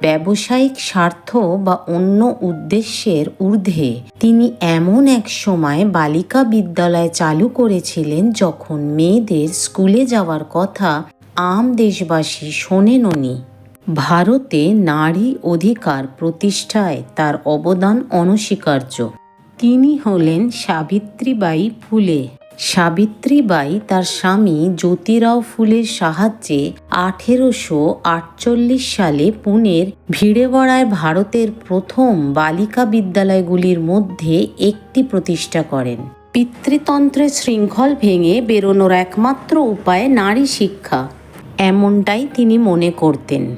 ব্যবসায়িক স্বার্থ বা অন্য উদ্দেশ্যের ঊর্ধ্বে, তিনি এমন এক সময় বালিকা বিদ্যালয় চালু করেছিলেন যখন মেয়েদের স্কুলে যাওয়ার কথা আম দেশবাসী শোনেননি ভারতে নারী অধিকার প্রতিষ্ঠায় তার অবদান অনস্বীকার্য। তিনি হলেন সাবিত্রীবাই ফুলে। সাবিত্রীবাই তার স্বামী জ্যোতিরাও ফুলের সাহায্যে আঠেরোশো আটচল্লিশ সালে পুনের ভিড়েবড়ায় ভারতের প্রথম বালিকা বিদ্যালয়গুলির মধ্যে একটি প্রতিষ্ঠা করেন। পিতৃতন্ত্রের শৃঙ্খল ভেঙে বেরোনোর একমাত্র উপায় নারী শিক্ষা। এমনটাই তিনি মনে করতেন।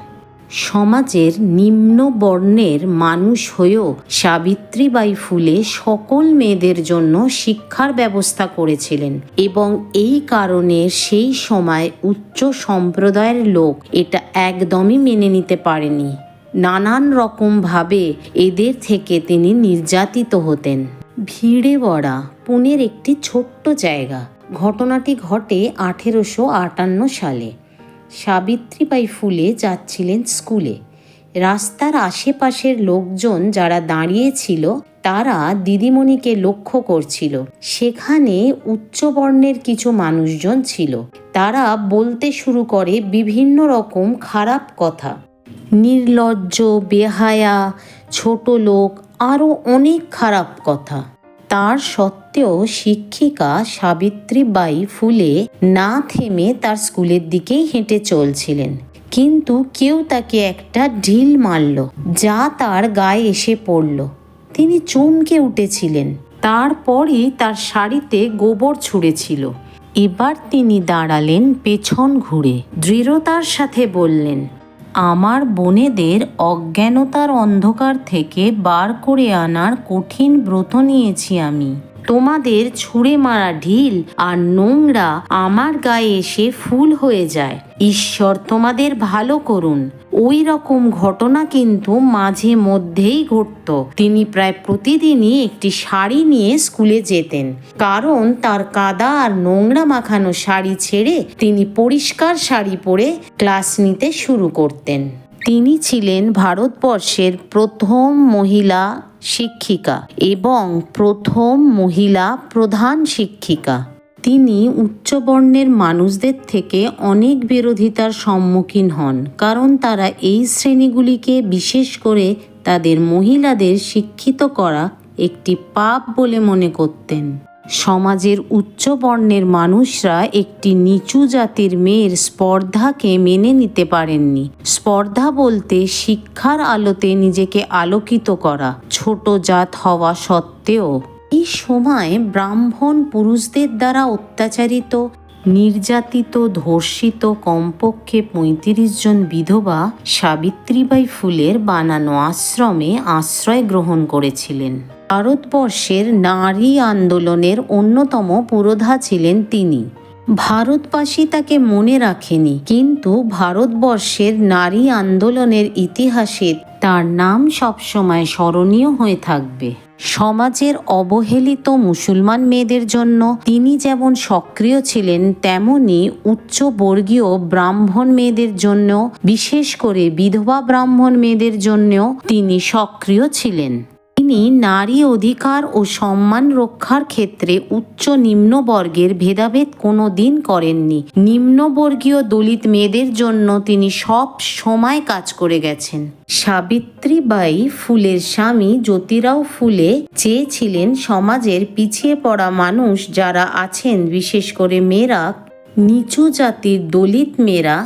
সমাজের নিম্ন বর্ণের মানুষ হয়েও সাবিত্রীবাই ফুলে সকল মেয়েদের জন্য শিক্ষার ব্যবস্থা করেছিলেন এবং এই কারণে সেই সময় উচ্চ সম্প্রদায়ের লোক এটা একদমই মেনে নিতে পারেনি। নানান রকমভাবে এদের থেকে তিনি নির্যাতিত হতেন। ভিড়ে বড়া পুনের একটি ছোট্ট জায়গা। ঘটনাটি ঘটে আঠেরোশো আটান্ন সালে। সাবিত্রীবাই ফুলে যাচ্ছিলেন স্কুলে। রাস্তার আশেপাশের লোকজন যারা দাঁড়িয়েছিল, তারা দিদিমণিকে লক্ষ্য করছিল। সেখানে উচ্চবর্ণের কিছু মানুষজন ছিল। তারা বলতে শুরু করে বিভিন্ন রকম খারাপ কথা। নির্লজ্জ, বেহায়া, ছোট লোক আরও অনেক খারাপ কথা। তার সত্ত্বেও শিক্ষিকা সাবিত্রীবাই ফুলে না থেমে তার স্কুলের দিকেই হেঁটে চলছিলেন। কিন্তু কেউ তাকে একটা ঢিল মারল, যা তার গায়ে এসে পড়ল। তিনি চমকে উঠেছিলেন। তারপরই তার শাড়িতে গোবর ছুঁড়েছিল। এবার তিনি দাঁড়ালেন পেছন ঘুরে। দৃঢ়তার সাথে বললেন আমার বোনেদের অজ্ঞানতার অন্ধকার থেকে বার করে আনার কঠিন ব্রত নিয়েছি আমি। তোমাদের ছুঁড়ে মারা ঢিল আর নোংরা আমার গায়ে এসে ফুল হয়ে যায়। ঈশ্বর তোমাদের ভালো করুন। ওই রকম ঘটনা কিন্তু মাঝে মধ্যেই ঘটত। তিনি প্রায় প্রতিদিনই একটি শাড়ি নিয়ে স্কুলে যেতেন। কারণ তার কাদা আর নোংরা মাখানো শাড়ি ছেড়ে তিনি পরিষ্কার শাড়ি পরে ক্লাস নিতে শুরু করতেন। তিনি ছিলেন ভারতবর্ষের প্রথম মহিলা শিক্ষিকা এবং প্রথম মহিলা প্রধান শিক্ষিকা। তিনি উচ্চবর্ণের মানুষদের থেকে অনেক বিরোধিতার সম্মুখীন হন, কারণ তারা এই শ্রেণীগুলিকে বিশেষ করে তাদের মহিলাদের শিক্ষিত করা একটি পাপ বলে মনে করতেন। সমাজের উচ্চ বর্ণের মানুষরা একটি নিচু জাতির মেয়ের স্পর্ধাকে মেনে নিতে পারেননি। স্পর্ধা বলতে শিক্ষার আলোতে নিজেকে আলোকিত করা, ছোট জাত হওয়া সত্ত্বেও। এই সময় ব্রাহ্মণ পুরুষদের দ্বারা অত্যাচারিত, নির্যাতিত, ধর্ষিত কমপক্ষে পঁয়ত্রিশ জন বিধবা সাবিত্রীবাই ফুলের বানানো আশ্রমে আশ্রয় গ্রহণ করেছিলেন। ভারতবর্ষের নারী আন্দোলনের অন্যতম পুরোধা ছিলেন তিনি। ভারতবাসী তাকে মনে রাখেনি, কিন্তু ভারতবর্ষের নারী আন্দোলনের ইতিহাসে তার নাম সবসময় স্মরণীয় হয়ে থাকবে। সমাজের অবহেলিত মুসলমান মেয়েদের জন্য তিনি যেমন সক্রিয় ছিলেন, তেমনি উচ্চবর্গীয় ব্রাহ্মণ মেয়েদের জন্য, বিশেষ করে বিধবা ব্রাহ্মণ মেয়েদের জন্যও তিনি সক্রিয় ছিলেন। তিনি নারী অধিকার ও সম্মান রক্ষার ক্ষেত্রে উচ্চ নিম্ন বর্গের ভেদাভেদ কোনো দিন করেননি। নিম্নবর্গীয় দলিত মেয়েদের জন্য তিনি সব সময় কাজ করে গেছেন। সাবিত্রীবাই ফুলের স্বামী জ্যোতিরাও ফুলে চেয়েছিলেন সমাজের পিছিয়ে পড়া মানুষ যারা আছেন, বিশেষ করে মেয়েরা। নিচু জাতির দলিত মেয়েরা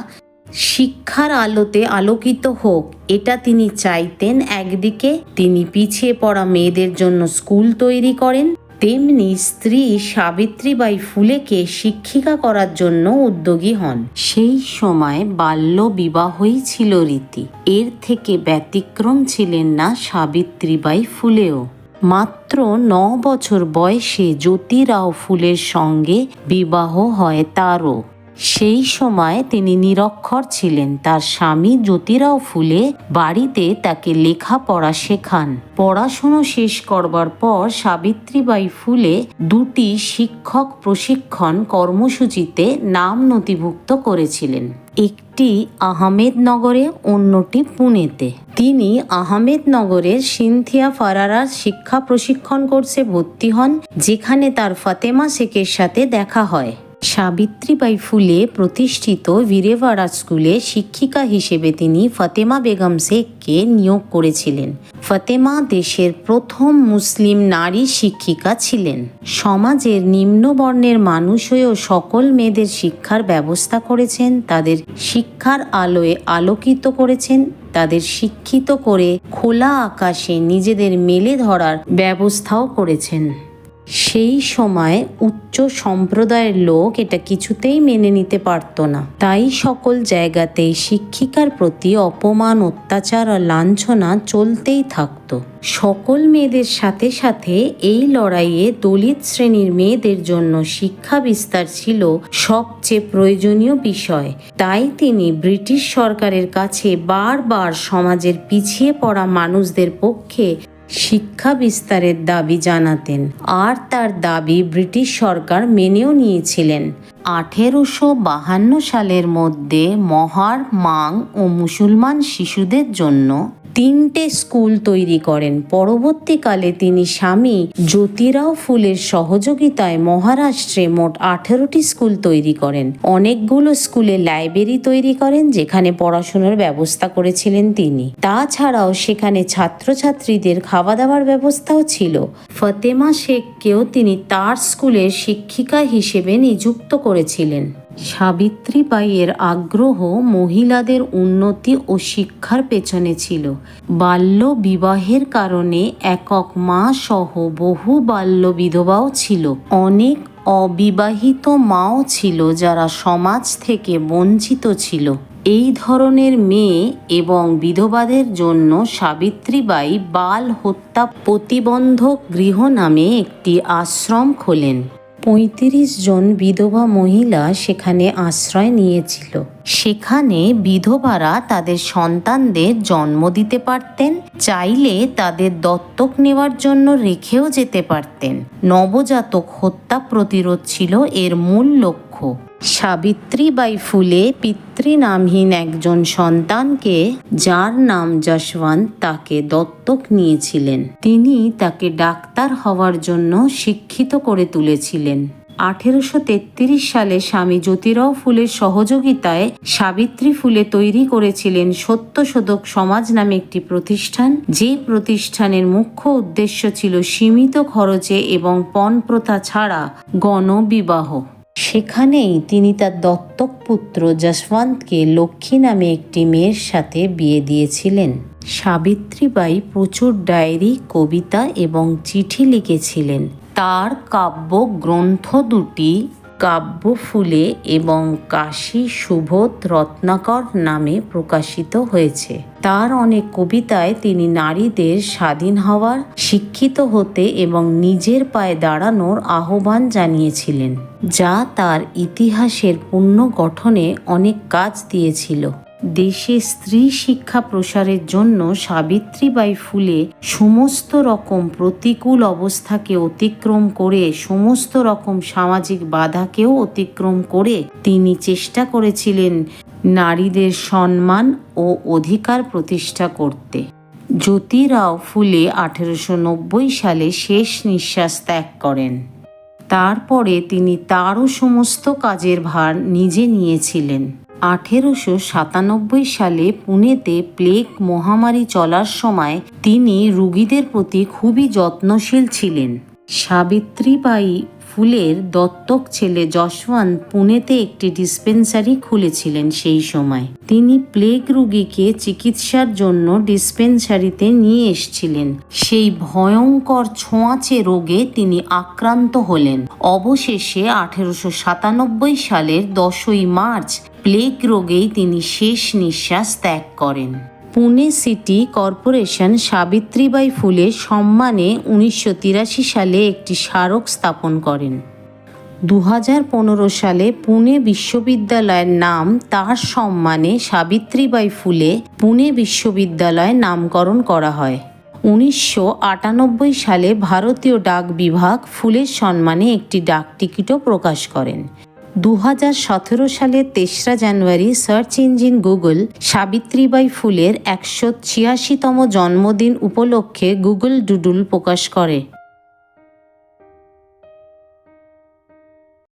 শিক্ষার আলোতে আলোকিত হোক, এটা তিনি চাইতেন একদিকে তিনি পিছিয়ে পড়া মেয়েদের জন্য স্কুল তৈরি করেন, তেমনি স্ত্রী সাবিত্রীবাই ফুলেকে শিক্ষিকা করার জন্য উদ্যোগী হন। সেই সময় বাল্য বিবাহই ছিল রীতি, এর থেকে ব্যতিক্রম ছিলেন না সাবিত্রীবাই ফুলেও। মাত্র ন বছর বয়সে জ্যোতিরাও ফুলের সঙ্গে বিবাহ হয় তারও। সেই সময় তিনি নিরক্ষর ছিলেন। তার স্বামী জ্যোতিরাও ফুলে বাড়িতে তাকে লেখাপড়া শেখান। পড়াশুনো শেষ করবার পর সাবিত্রীবাই ফুলে দুটি শিক্ষক প্রশিক্ষণ কর্মসূচিতে নাম নথিভুক্ত করেছিলেন। একটি আহমেদনগরে, অন্যটি পুনেতে। তিনি আহমেদনগরের সিনথিয়া ফারারার শিক্ষা প্রশিক্ষণ কোর্সে ভর্তি হন, যেখানে তার ফাতেমা শেখের সাথে দেখা হয়। সাবিত্রীবাই ফুলে প্রতিষ্ঠিত বীরেভাড়া স্কুলে শিক্ষিকা হিসেবে তিনি ফতেমা বেগম শেখকে নিয়োগ করেছিলেন। ফতেমা দেশের প্রথম মুসলিম নারী শিক্ষিকা ছিলেন। সমাজের নিম্নবর্ণের মানুষ হয়েও সকল মেয়েদের শিক্ষার ব্যবস্থা করেছেন, তাদের শিক্ষার আলোয় আলোকিত করেছেন, তাদের শিক্ষিত করে খোলা আকাশে নিজেদের মেলে ধরার ব্যবস্থাও করেছেন। সেই সময় উচ্চ সম্প্রদায়ের লোক এটা কিছুতেই মেনে নিতে পারত না। তাই সকল জায়গাতেই শিক্ষিকার প্রতি অপমান, অত্যাচার আর লাঞ্ছনা চলতেই থাকত। সকল মেয়েদের সাথে সাথে এই লড়াইয়ে দলিত শ্রেণির মেয়েদের জন্য শিক্ষা বিস্তার ছিল সবচেয়ে প্রয়োজনীয় বিষয়। তাই তিনি ব্রিটিশ সরকারের কাছে বারবার সমাজের পিছিয়ে পড়া মানুষদের পক্ষে শিক্ষা বিস্তারের দাবি জানাতেন। আর তার দাবি ব্রিটিশ সরকার মেনেও নিয়েছিলেন। আঠেরোশো বাহান্ন সালের মধ্যে মহার, মাং ও মুসলমান শিশুদের জন্য তিনটে স্কুল তৈরি করেন। পরবর্তীকালে তিনি স্বামী জ্যোতিরাও ফুলের সহযোগিতায় মহারাষ্ট্রে মোট আঠেরোটি স্কুল তৈরি করেন। অনেকগুলো স্কুলে লাইব্রেরি তৈরি করেন, যেখানে পড়াশোনার ব্যবস্থা করেছিলেন তিনি। তাছাড়াও সেখানে ছাত্রছাত্রীদের খাওয়া দাওয়ার ব্যবস্থাও ছিল। ফতেমা শেখকেও তিনি তার স্কুলের শিক্ষিকা হিসেবে নিযুক্ত করেছিলেন। সাবিত্রীবাইয়ের আগ্রহ মহিলাদের উন্নতি ও শিক্ষার পেছনে ছিল। বাল্য বিবাহের কারণে একক মা সহ বহু বাল্য বিধবাও ছিল। অনেক অবিবাহিত মাও ছিল যারা সমাজ থেকে বঞ্চিত ছিল। এই ধরনের মেয়ে এবং বিধবাদের জন্য সাবিত্রীবাই বাল হত্যা প্রতিবন্ধক গৃহ নামে একটি আশ্রম খোলেন। পঁয়ত্রিশ জন বিধবা মহিলা সেখানে আশ্রয় নিয়েছিল। সেখানে বিধবারা তাদের সন্তানদের জন্ম দিতে পারতেন, চাইলে তাদের দত্তক নেওয়ার জন্য রেখেও যেতে পারতেন। নবজাতক হত্যা প্রতিরোধ ছিল এর মূল লক্ষ্য। সাবিত্রীবাই ফুলে পিতৃনামহীন একজন সন্তানকে, যার নাম যশবন্ত তাকে দত্তক নিয়েছিলেন। তিনি তাকে ডাক্তার হওয়ার জন্য শিক্ষিত করে তুলেছিলেন। আঠেরোশো তেত্রিশ সালে স্বামী জ্যোতিরাও ফুলের সহযোগিতায় সাবিত্রী ফুলে তৈরি করেছিলেন সত্যশোধক সমাজ নামে একটি প্রতিষ্ঠান। যে প্রতিষ্ঠানের মুখ্য উদ্দেশ্য ছিল সীমিত খরচে এবং পণ প্রথা ছাড়া গণবিবাহ। সেখানেই তিনি তার দত্তক পুত্র যশবন্তকে লক্ষ্মী নামে একটি মেয়ের সাথে বিয়ে দিয়েছিলেন। সাবিত্রীবাই প্রচুর ডায়েরি, কবিতা এবং চিঠি লিখেছিলেন। তার কাব্য গ্রন্থ দুটি, কাব্য ফুলে এবং কাশী সুবোধ রত্নাকর নামে প্রকাশিত হয়েছে। তার অনেক কবিতায় তিনি নারীদের স্বাধীন হওয়ার, শিক্ষিত হতে এবং নিজের পায়ে দাঁড়ানোর আহ্বান জানিয়েছিলেন, যা তার ইতিহাসের পূর্ণ গঠনে অনেক কাজ দিয়েছিল। দেশে স্ত্রী শিক্ষা প্রসারের জন্য সাবিত্রীবাই ফুলে সমস্ত রকম প্রতিকূল অবস্থাকে অতিক্রম করে, সমস্ত রকম সামাজিক বাধাকেও অতিক্রম করে তিনি চেষ্টা করেছিলেন নারীদের সম্মান ও অধিকার প্রতিষ্ঠা করতে। জ্যোতিরাও ফুলে আঠেরোশো নব্বই সালে শেষ নিঃশ্বাস ত্যাগ করেন। তারপরে তিনি তারও সমস্ত কাজের ভার নিজে নিয়েছিলেন। আঠেরোশো সাতানব্বই সালে পুনেতে প্লেগ মহামারী চলার সময় তিনি রুগীদের প্রতি খুবই যত্নশীল ছিলেন। সাবিত্রীবাই ফুলের দত্তক ছেলে যশবন্ত পুনেতে একটি ডিসপেন্সারি খুলেছিলেন সেই সময়। তিনি প্লেগ রুগীকে চিকিৎসার জন্য ডিসপেন্সারিতে নিয়ে এসছিলেন। সেই ভয়ঙ্কর ছোঁয়াচে রোগে তিনি আক্রান্ত হলেন। অবশেষে আঠেরোশো সাতানব্বই সালের দশই মার্চ প্লেগ রোগেই তিনি শেষ নিঃশ্বাস ত্যাগ করেন। পুনে সিটি কর্পোরেশন সাবিত্রীবাই ফুলের সম্মানে উনিশশো তিরাশি সালে একটি স্মারক স্থাপন করেন। দু হাজার পনেরো সালে পুনে বিশ্ববিদ্যালয়ের নাম তার সম্মানে সাবিত্রীবাই ফুলে পুনে বিশ্ববিদ্যালয় নামকরণ করা হয়। উনিশশো আটানব্বই সালে ভারতীয় ডাক বিভাগ ফুলের সম্মানে একটি ডাক টিকিটও প্রকাশ করেন। দু সালের তেসরা January search engine Google Savitribai ফুলের একশো ছিয়াশিতম জন্মদিন উপলক্ষে গুগল ডুডুল প্রকাশ করে।